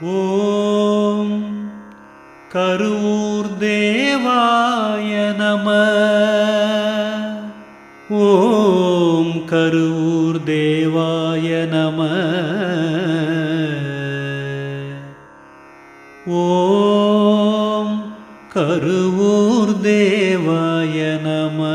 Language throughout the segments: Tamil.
ஓம் கருவூர் தேவாய நம. ஓம் கருவூர் தேவாய நம. ஓம் கருவூர் தேவாய நம.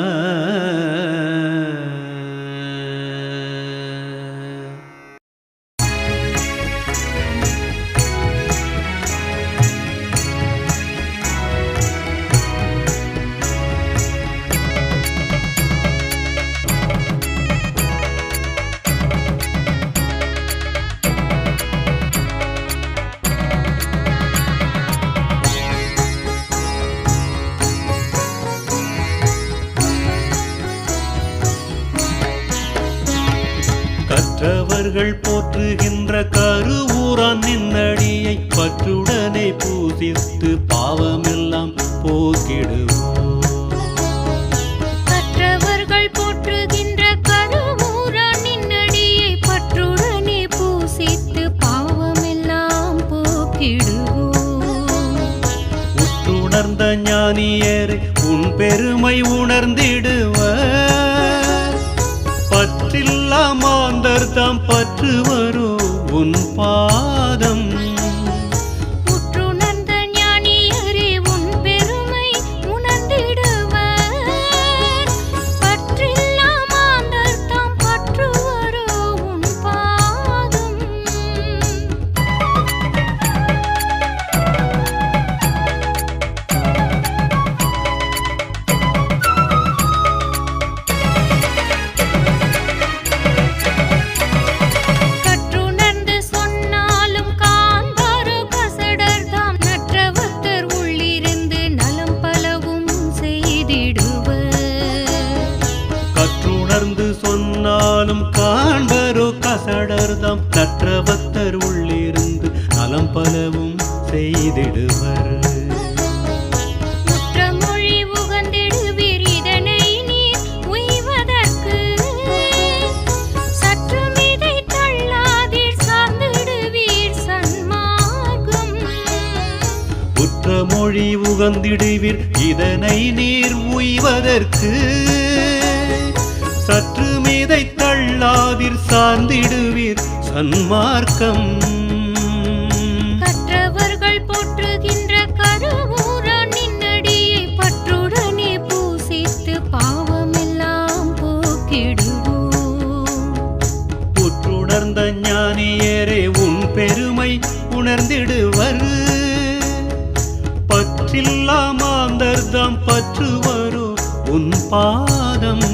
கற்றவர்கள் போற்றுகின்ற கருவூரான் நின்னடியை பற்றுடனே பூசித்து பாவமெல்லாம் போக்கிடுவோம். உற்றுணர்ந்த ஞானியரை உன் பெருமை உணர்ந்திடுவர். மாந்தர் தாம் பற்று வரும் உன் பா செய்திடுவர் முற்றமொழி உகந்திடுவீர் இதனை நீர் உய்வதற்கு. சற்று மீதை தள்ளாதீர் சார்ந்திடுவீர் சன்மார்க்கம். குற்றமொழி உகந்திடுவீர் இதனை நீர் உய்வதற்கு. சற்று மீதை தள்ளாதிர் சார்ந்திடுவீர் சன்மார்க்கம். பற்றில்லா மாந்தர்தாம் பற்று வரும் உன் பாதம்.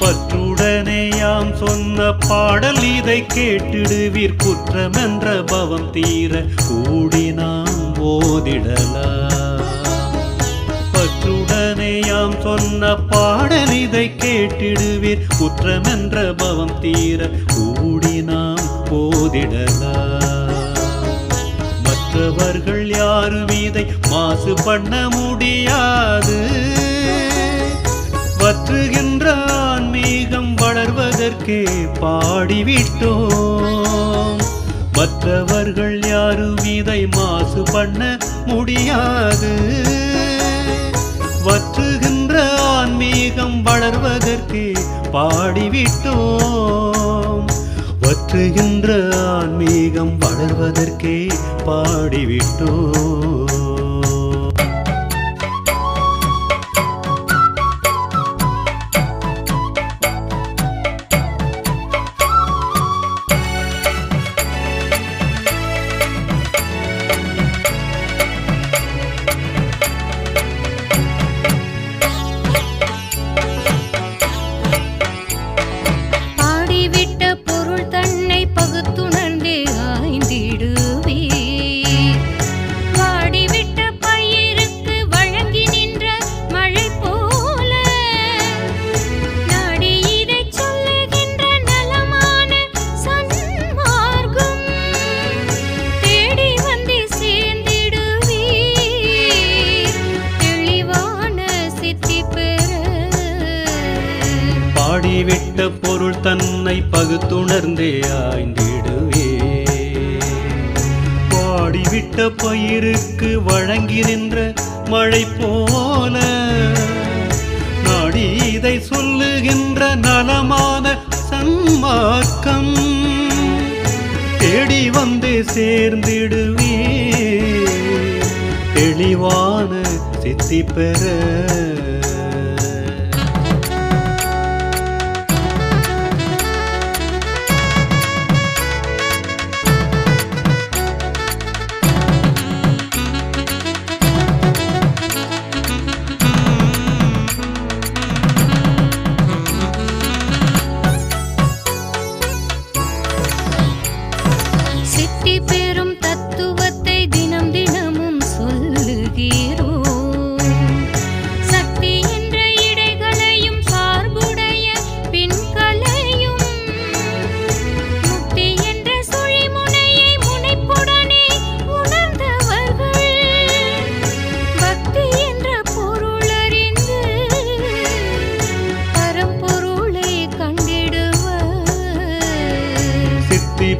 பற்றுடனேயாம் சொன்ன பாடல் இதை கேட்டிடுவீர். குற்றமென்ற பவம் தீர கூடினாம் ஓதிடலாம் நாம் சொன்ன பாடல் இதை கேட்டிடுவீர். குற்றமென்ற பவம் தீர கூடி நாம் ஓதிடலாம் மற்றவர்கள் யாரும் இதை மாசு பண்ண முடியாது. பற்றுகின்ற ஆன்மீகம் வளர்வதற்கே பாடிவிட்டோம். மற்றவர்கள் யாரும் இதை மாசு பண்ண முடியாது. வாழ்வதற்கு பாடிவிட்டோம். வற்றுகின்ற ஆன்மீகம் வளர்வதற்கே பாடிவிட்டோம். விட்ட பொருள் தன்னை பகுத்துணர்ந்தே ஆய்ந்திடுவே. பாடிவிட்ட பயிருக்கு வழங்கி நின்ற மழை போல நாடி இதை சொல்லுகின்ற நலமான சன்மார்க்கம் தேடி வந்து சேர்ந்திடுவே. தெளிவான சித்தி பெற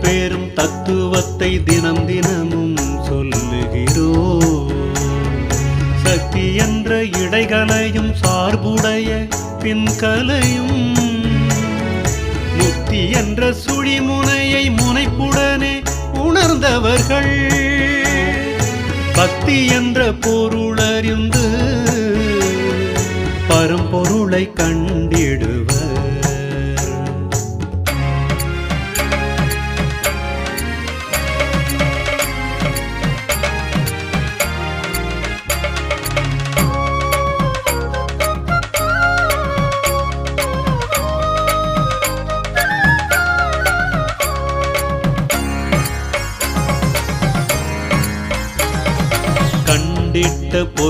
சித்தி தத்துவத்தை தினம் தினமும் சொல்லுகிறோ சக்தி என்ற இடைகளையும் சார்புடைய பின்கலையும் முக்தி என்ற சுழிமுனையை முனைப்புடனே உணர்ந்தவர்கள். பக்தி என்ற பொருளறிந்து பரம்பொருளை கண்டிடுவர்.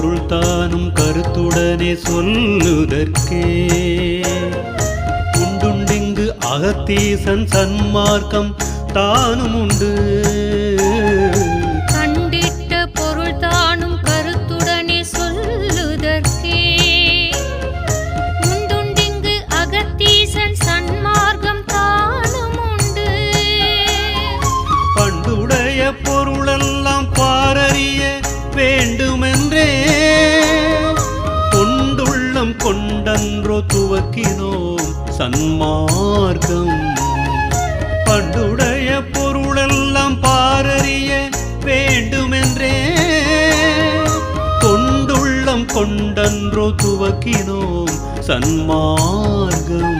பொருள் தானும் கருத்துடனே சொல்லுதற்கே. உண்டுண்டிங்கு அகத்தீசன் சன்மார்க்கம் தானும் உண்டு மார்க்கம். பண்டுடைய பொருளெல்லாம் பாரறிய வேண்டுமென்றே. கொண்டுள்ளம் கொண்டன்றோ துவக்கினோம் சன்மார்க்கம்.